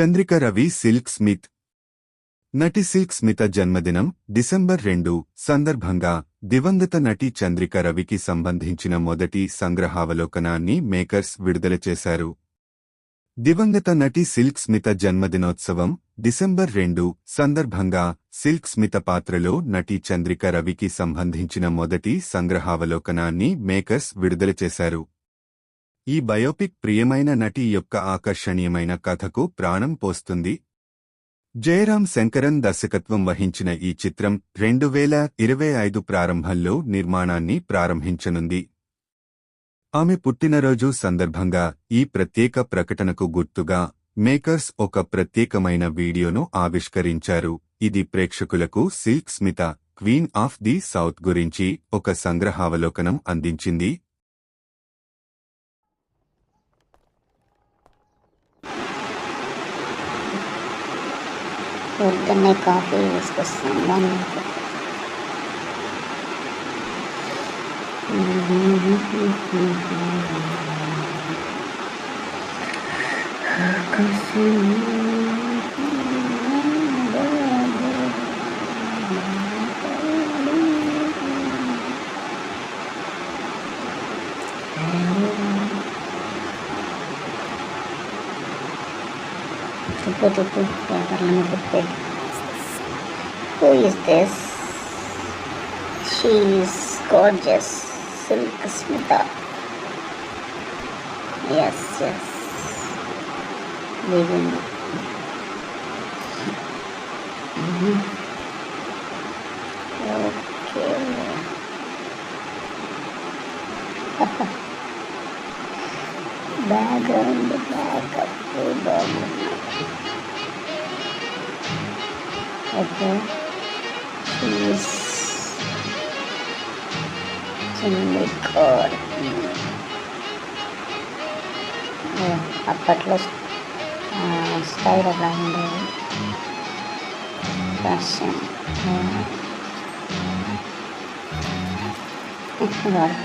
Chandrika Ravi Silk Smith. నటి silk Smitha జన్మదినం December రెండు సందర్భంగా దివంగత నటి చంద్రిక రవికి సంబంధించిన మొదటి సంగ్రహావలోకనాన్ని మేకర్స్ విడుదల చేశారు. దివంగత నటి సిల్క్ స్మిత జన్మదినోత్సవం డిసెంబర్ రెండు సందర్భంగా సిల్క్ స్మిత పాత్రలో నటి చంద్రిక రవికి సంబంధించిన మొదటి సంగ్రహావలోకనాన్ని మేకర్స్ విడుదల చేశారు. ఈ బయోపిక్ ప్రియమైన నటి యొక్క ఆకర్షణీయమైన కథకు ప్రాణం పోస్తుంది. జయరాం శంకరన్ దర్శకత్వం వహించిన ఈ చిత్రం రెండు వేల ఇరవై ఐదు ప్రారంభంలో నిర్మాణాన్ని ప్రారంభించనుంది. ఆమె పుట్టినరోజు సందర్భంగా ఈ ప్రత్యేక ప్రకటనకు గుర్తుగా మేకర్స్ ఒక ప్రత్యేకమైన వీడియోను ఆవిష్కరించారు. ఇది ప్రేక్షకులకు Silk Smitha Queen of the South గురించి ఒక సంగ్రహావలోకనం అందించింది. We're gonna coffee is for someone. I you. to to Who is this? She is gorgeous. Silk Smita. Yes, yes. Living. Mm-hmm. Okay. background. background. Okay. She's చంద్రికోర్ అప్పట్లో style ఎలా ఉండేది fashion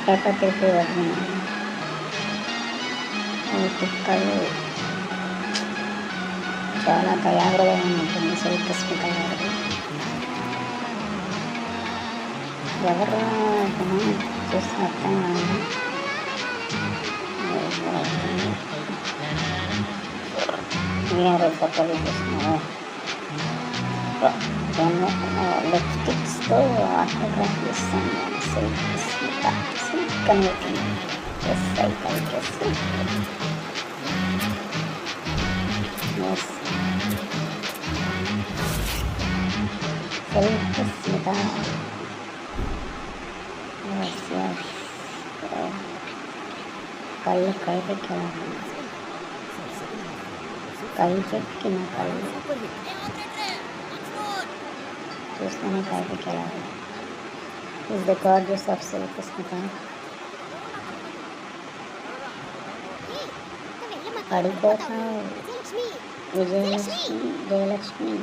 paper తిప్పి వదిలినాను ఈ కుక్కలు చాలా తయారుగా ఉంటుంది సరిగ్గా స్మిత గారు ఎవరు చూస్తే అర్థం కాదు వేరే ఫోటోలు చూస్తున్నారు లిప్స్టిక్స్తో ఆటోగ్రాఫ్ ఇస్తాను సిల్క్ స్మిత సిల్క్ అని డ్రెస్ అయితే dress Self Sita. Yes, yes. कल कल पे क्या कल पे कि ना कल तो उसने कल पे क्या is the god of self Smitha पढ़ी बहुत विजय जयलक्ष्मी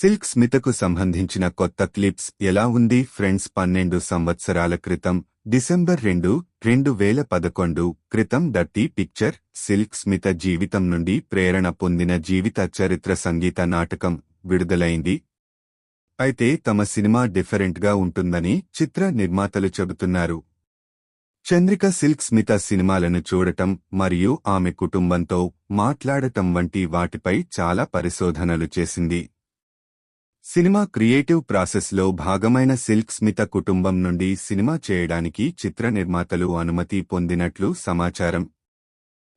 సిల్క్ స్మితకు సంబంధించిన కొత్త క్లిప్స్ ఎలా ఉంది ఫ్రెండ్స్ పన్నెండు సంవత్సరాల క్రితం డిసెంబర్ రెండు రెండు వేల పదకొండు క్రితం డర్టీ పిక్చర్ సిల్క్ స్మిత జీవితం నుండి ప్రేరణ పొందిన జీవిత చరిత్ర సంగీత నాటకం విడుదలైంది. అయితే తమ సినిమా డిఫరెంట్గా ఉంటుందని చిత్ర నిర్మాతలు చెబుతున్నారు. చంద్రిక సిల్క్ స్మిత సినిమాలను చూడటం మరియు ఆమె కుటుంబంతో మాట్లాడటం వంటి వాటిపై చాలా పరిశోధనలు చేసింది. సినిమా క్రియేటివ్ ప్రాసెస్లో భాగమైన సిల్క్ స్మిత కుటుంబం నుండి సినిమా చేయడానికి చిత్ర నిర్మాతలు అనుమతి పొందినట్లు సమాచారం.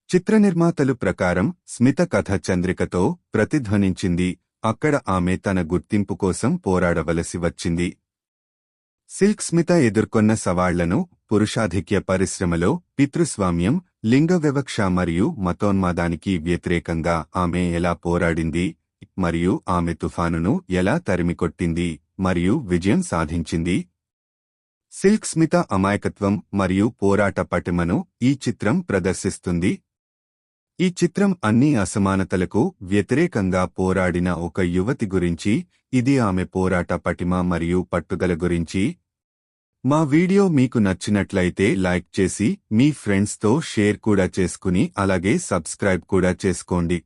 చిత్ర నిర్మాతలు ప్రకారం స్మిత కథ చంద్రికతో ప్రతిధ్వనించింది. అక్కడ ఆమె తన గుర్తింపు కోసం పోరాడవలసి వచ్చింది. సిల్క్ స్మిత ఎదుర్కొన్న సవాళ్ళను పురుషాధిక్య పరిశ్రమలో పితృస్వామ్యం లింగ వివక్ష మరియు మతోన్మాదానికి వ్యతిరేకంగా ఆమె ఎలా పోరాడింది? మరియు ఆమె తుఫానును ఎలా తరిమికొట్టింది మరియు విజయం సాధించింది. సిల్క్ స్మిత అమాయకత్వం మరియు పోరాట పటిమను ఈ చిత్రం ప్రదర్శిస్తుంది. ఈ చిత్రం అన్ని అసమానతలకు వ్యతిరేకంగా పోరాడిన ఒక యువతి గురించి ఇది ఆమె పోరాట పటిమ మరియు పట్టుదల గురించి. మా వీడియో మీకు నచ్చినట్లయితే లైక్ చేసి మీ ఫ్రెండ్స్తో షేర్ కూడా చేసుకుని అలాగే సబ్స్క్రైబ్ కూడా చేసుకోండి.